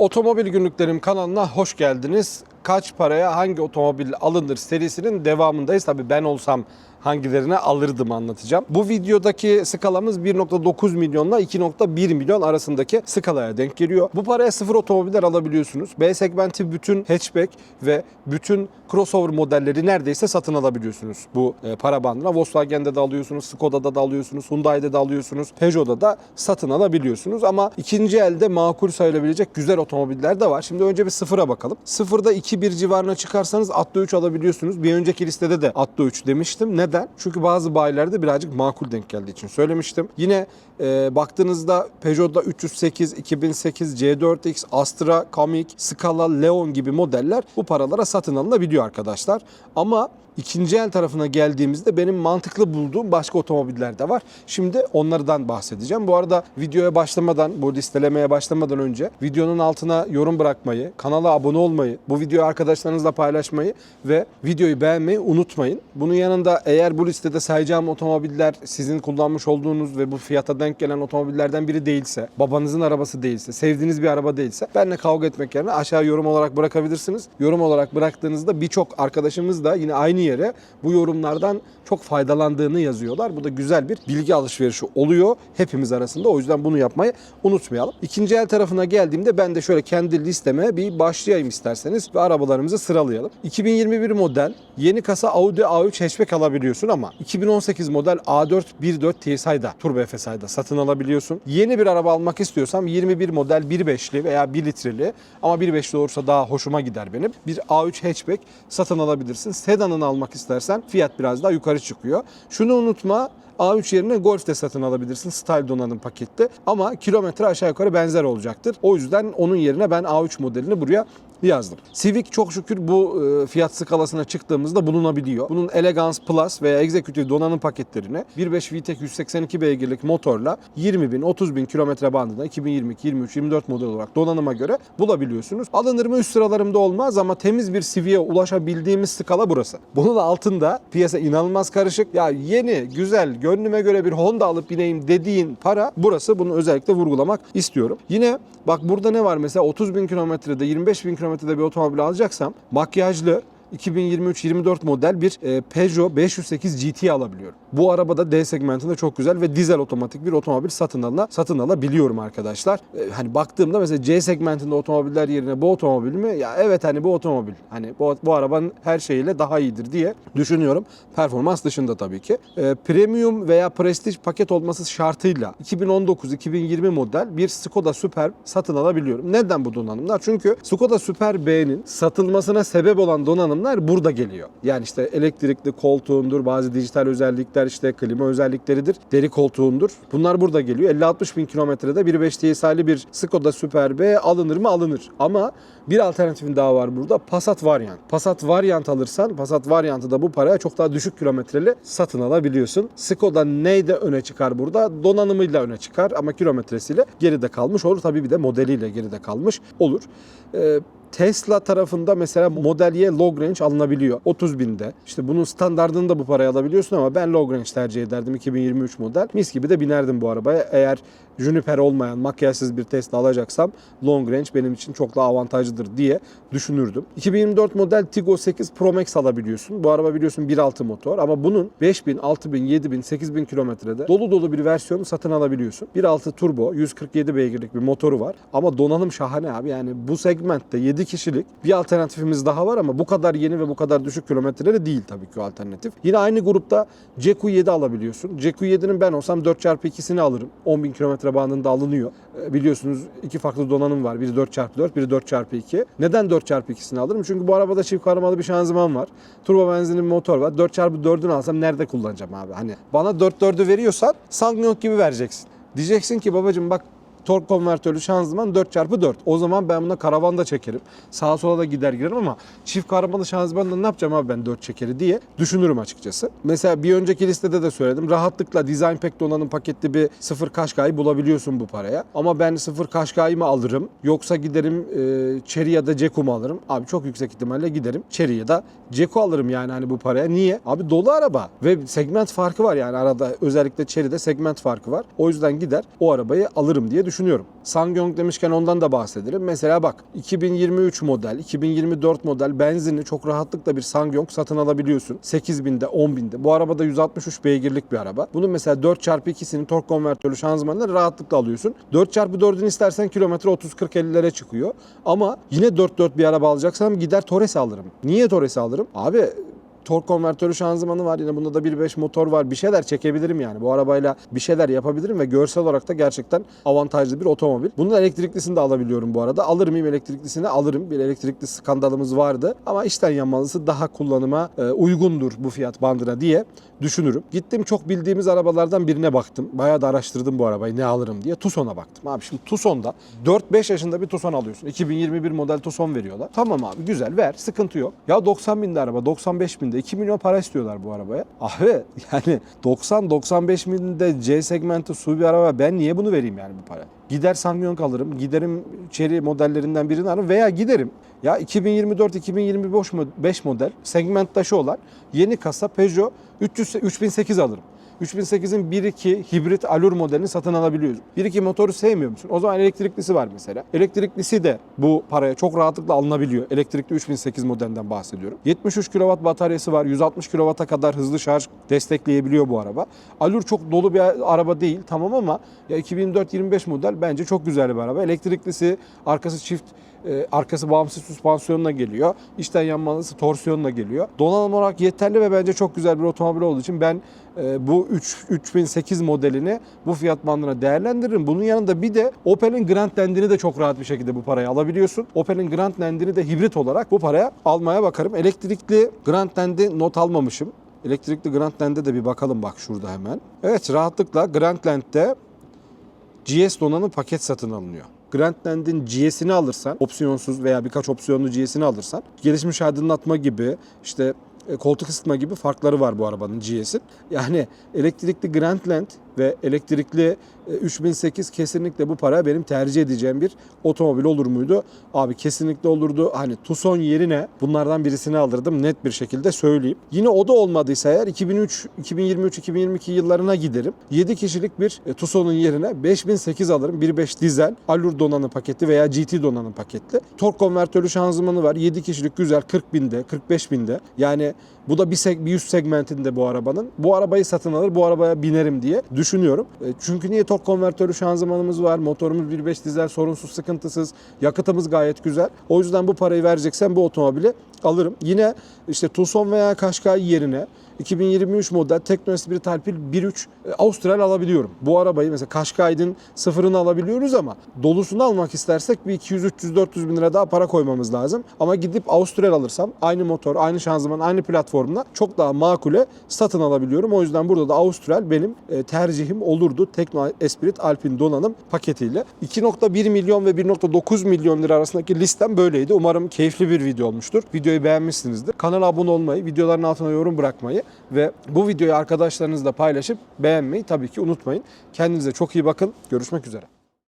Otomobil Günlüklerim kanalına hoş geldiniz. Kaç paraya hangi otomobil alınır serisinin devamındayız. Tabii ben olsam hangilerine alırdım anlatacağım. Bu videodaki skalamız 1.9 milyonla 2.1 milyon arasındaki skalaya denk geliyor. Bu paraya sıfır otomobiller alabiliyorsunuz. B segmenti bütün hatchback ve bütün crossover modelleri neredeyse satın alabiliyorsunuz bu e, para bandına. Volkswagen'de de alıyorsunuz, Skoda'da da alıyorsunuz, Hyundai'de de alıyorsunuz, Peugeot'da da satın alabiliyorsunuz. Ama ikinci elde makul sayılabilecek güzel otomobiller de var. Şimdi önce bir sıfıra bakalım. Sıfırda 2-1 civarına çıkarsanız Atto 3 alabiliyorsunuz. Bir önceki listede de Atto 3 demiştim. Neden? Çünkü bazı bayilerde birazcık makul denk geldiği için söylemiştim. Yine e, baktığınızda Peugeot'da 308, 2008, C4X, Astra, Kamiq, Scala, Leon gibi modeller bu paralara satın alınabiliyor arkadaşlar. Ama ikinci el tarafına geldiğimizde benim mantıklı bulduğum başka otomobiller de var. Şimdi onlardan bahsedeceğim. Bu arada videoya başlamadan, bu listelemeye başlamadan önce videonun altına yorum bırakmayı, kanala abone olmayı, bu videoyu arkadaşlarınızla paylaşmayı ve videoyu beğenmeyi unutmayın. Bunun yanında eğer bu listede sayacağım otomobiller sizin kullanmış olduğunuz ve bu fiyata denk gelen otomobillerden biri değilse, babanızın arabası değilse, sevdiğiniz bir araba değilse benimle kavga etmek yerine aşağı yorum olarak bırakabilirsiniz. Yorum olarak bıraktığınızda birçok arkadaşımız da yine aynı yere bu yorumlardan çok faydalandığını yazıyorlar. Bu da güzel bir bilgi alışverişi oluyor hepimiz arasında. O yüzden bunu yapmayı unutmayalım. İkinci el tarafına geldiğimde ben de şöyle kendi listeme bir başlayayım isterseniz ve arabalarımızı sıralayalım. 2021 model yeni kasa Audi A3 hatchback alabiliyorsun ama 2018 model A4 1.4 TSI'da Turbo FSI'da satın alabiliyorsun. Yeni bir araba almak istiyorsam 21 model 1.5'li veya 1 litreli ama 1.5'li olursa daha hoşuma gider benim. Bir A3 hatchback satın alabilirsin. Sedanını almak istersen fiyat biraz daha yukarı çıkıyor. Şunu unutma A3 yerine Golf de satın alabilirsin Style donanım pakette ama kilometre aşağı yukarı benzer olacaktır. O yüzden onun yerine ben A3 modelini buraya yazdım. Civic çok şükür bu e, fiyat skalasına çıktığımızda bulunabiliyor. Bunun Elegance Plus veya Executive donanım paketlerine 1.5 VTEC 182 beygirlik motorla 20 bin 30 bin kilometre bandında 2022, 23, 24 model olarak donanıma göre bulabiliyorsunuz. Alınır mı üst sıralarımda olmaz ama temiz bir CV'ye ulaşabildiğimiz skala burası. Bunun altında piyasa inanılmaz karışık. Ya yeni, güzel, gönlüme göre bir Honda alıp bineyim dediğin para burası. Bunu özellikle vurgulamak istiyorum. Yine bak burada ne var mesela 30 bin kilometrede 25 bin kilometrede bir otomobil alacaksam makyajlı 2023-24 model bir e, Peugeot 508 GT alabiliyorum. Bu arabada D segmentinde çok güzel ve dizel otomatik bir otomobil satın alına satın alabiliyorum arkadaşlar. E, hani baktığımda mesela C segmentinde otomobiller yerine bu otomobil mi? Ya evet hani bu otomobil. Hani bu, bu arabanın her şeyiyle daha iyidir diye düşünüyorum. Performans dışında tabii ki. E, premium veya prestij paket olması şartıyla 2019-2020 model bir Skoda Superb satın alabiliyorum. Neden bu donanımlar? Çünkü Skoda Superb B'nin satılmasına sebep olan donanım donanımlar burada geliyor. Yani işte elektrikli koltuğundur, bazı dijital özellikler işte klima özellikleridir, deri koltuğundur. Bunlar burada geliyor. 50-60 bin kilometrede 1.5 TSI'li bir Skoda Superb alınır mı? Alınır. Ama bir alternatifin daha var burada. Passat Variant. Passat Variant alırsan Passat Variant'ı da bu paraya çok daha düşük kilometreli satın alabiliyorsun. Skoda neyde öne çıkar burada? Donanımıyla öne çıkar ama kilometresiyle geride kalmış olur. Tabii bir de modeliyle geride kalmış olur. Ee, Tesla tarafında mesela Model Y long range alınabiliyor. 30 binde. İşte bunun standartını da bu paraya alabiliyorsun ama ben long range tercih ederdim 2023 model. Mis gibi de binerdim bu arabaya. Eğer Juniper olmayan makyajsız bir Tesla alacaksam long range benim için çok daha avantajlıdır diye düşünürdüm. 2024 model Tiggo 8 Pro Max alabiliyorsun. Bu araba biliyorsun 1.6 motor ama bunun 5000, 6000, 7000, 8000 kilometrede dolu dolu bir versiyonu satın alabiliyorsun. 1.6 turbo 147 beygirlik bir motoru var ama donanım şahane abi. Yani bu segmentte 7 kişilik bir alternatifimiz daha var ama bu kadar yeni ve bu kadar düşük kilometreleri değil tabii ki o alternatif. Yine aynı grupta CQ7 alabiliyorsun. CQ7'nin ben olsam 4x2'sini alırım. 10.000 kilometre bandında alınıyor. Ee, Biliyorsunuz iki farklı donanım var. Biri 4x4, biri 4x2. Neden 4x2'sini alırım? Çünkü bu arabada çift kavramalı bir şanzıman var. Turbo benzinli motor var. 4x4'ünü alsam nerede kullanacağım abi? Hani bana 4x4'ü veriyorsan Sangyong gibi vereceksin. Diyeceksin ki babacım bak tork konvertörlü şanzıman 4x4. O zaman ben buna karavan da çekerim. Sağa sola da gider girerim ama çift kavramalı şanzımanla ne yapacağım abi ben 4 çekeri diye düşünürüm açıkçası. Mesela bir önceki listede de söyledim. Rahatlıkla Design Pack donanım paketli bir sıfır Kaşkay'ı bulabiliyorsun bu paraya. Ama ben sıfır Kaşkay'ı mı alırım yoksa giderim e, Chery ya da Ceku mu alırım? Abi çok yüksek ihtimalle giderim Chery ya da Ceku alırım yani hani bu paraya. Niye? Abi dolu araba ve segment farkı var yani arada özellikle Chery'de segment farkı var. O yüzden gider o arabayı alırım diye düşünüyorum. Sangyong demişken ondan da bahsedelim. Mesela bak 2023 model, 2024 model benzinli çok rahatlıkla bir Sangyong satın alabiliyorsun. 8000'de, 10.000'de. Bu arabada 163 beygirlik bir araba. Bunun mesela 4x2'sinin tork konvertörlü şanzımanını rahatlıkla alıyorsun. 4x4'ünü istersen kilometre 30-40-50'lere çıkıyor. Ama yine 4-4 bir araba alacaksam gider Torres alırım. Niye Torres alırım? Abi tork konvertörü şanzımanı var. Yine bunda da 1.5 motor var. Bir şeyler çekebilirim yani. Bu arabayla bir şeyler yapabilirim ve görsel olarak da gerçekten avantajlı bir otomobil. Bunun elektriklisini de alabiliyorum bu arada. Alır mıyım elektriklisini? Alırım. Bir elektrikli skandalımız vardı. Ama içten yanmalısı daha kullanıma e, uygundur bu fiyat bandına diye düşünürüm. Gittim çok bildiğimiz arabalardan birine baktım. Bayağı da araştırdım bu arabayı ne alırım diye. Tucson'a baktım. Abi şimdi Tucson'da 4-5 yaşında bir Tucson alıyorsun. 2021 model Tucson veriyorlar. Tamam abi güzel ver sıkıntı yok. Ya 90 binde araba 95 binde 2 milyon para istiyorlar bu arabaya. Abi yani 90-95 binde C segmenti su bir araba ben niye bunu vereyim yani bu para? Gider Sangyong alırım, giderim Chery modellerinden birini alırım veya giderim ya 2024-2025 model segmenttaşı olan yeni kasa Peugeot 300, 3008 alırım. 3008'in 1.2 hibrit Allure modelini satın alabiliyoruz. 1.2 motoru sevmiyor musun? O zaman elektriklisi var mesela. Elektriklisi de bu paraya çok rahatlıkla alınabiliyor. Elektrikli 3008 modelinden bahsediyorum. 73 kW bataryası var. 160 kW'a kadar hızlı şarj destekleyebiliyor bu araba. Allure çok dolu bir araba değil tamam ama ya 2004-25 model bence çok güzel bir araba. Elektriklisi, arkası çift e, arkası bağımsız süspansiyonla geliyor. İçten yanmalısı torsiyonla geliyor. Donanım olarak yeterli ve bence çok güzel bir otomobil olduğu için ben e, bu 3 3008 modelini bu fiyat bandına değerlendiririm. Bunun yanında bir de Opel'in Grandland'ini de çok rahat bir şekilde bu paraya alabiliyorsun. Opel'in Grandland'ini de hibrit olarak bu paraya almaya bakarım. Elektrikli Grandland'i not almamışım. Elektrikli Grandland'e de bir bakalım bak şurada hemen. Evet rahatlıkla Grandland'de GS donanım paket satın alınıyor. Grandland'in GS'ini alırsan, opsiyonsuz veya birkaç opsiyonlu GS'ini alırsan, gelişmiş aydınlatma gibi, işte e, koltuk ısıtma gibi farkları var bu arabanın GS'in. Yani elektrikli Grandland ve elektrikli e, 3008 kesinlikle bu para benim tercih edeceğim bir otomobil olur muydu? Abi kesinlikle olurdu. Hani Tucson yerine bunlardan birisini alırdım net bir şekilde söyleyeyim. Yine o da olmadıysa eğer 2003, 2023, 2022 yıllarına giderim. 7 kişilik bir e, Tucson'un yerine 5008 alırım. 1.5 dizel Allure donanım paketi veya GT donanım paketli. Tork konvertörlü şanzımanı var. 7 kişilik güzel 40 binde, 45 binde. Yani bu da bir, seg- bir üst segmentinde bu arabanın. Bu arabayı satın alır, bu arabaya binerim diye düşünüyorum. E, Çünkü niye tork konvertörlü şanzımanımız var, motorumuz 1.5 dizel sorunsuz, sıkıntısız, yakıtımız gayet güzel. O yüzden bu parayı vereceksen bu otomobili alırım. Yine işte Tucson veya Qashqai yerine 2023 model Tekno Esprit Alpil 1.3 e, Austral alabiliyorum. Bu arabayı mesela Qashqai'nin sıfırını alabiliyoruz ama dolusunu almak istersek bir 200 300 400 bin lira daha para koymamız lazım. Ama gidip Austral alırsam aynı motor, aynı şanzıman, aynı platformla çok daha makule satın alabiliyorum. O yüzden burada da Austral benim e, tercihim olurdu. Tekno Esprit Alpin donanım paketiyle. 2.1 milyon ve 1.9 milyon lira arasındaki listem böyleydi. Umarım keyifli bir video olmuştur. Videoyu beğenmişsinizdir. Kanala abone olmayı, videoların altına yorum bırakmayı ve bu videoyu arkadaşlarınızla paylaşıp beğenmeyi tabii ki unutmayın. Kendinize çok iyi bakın. Görüşmek üzere.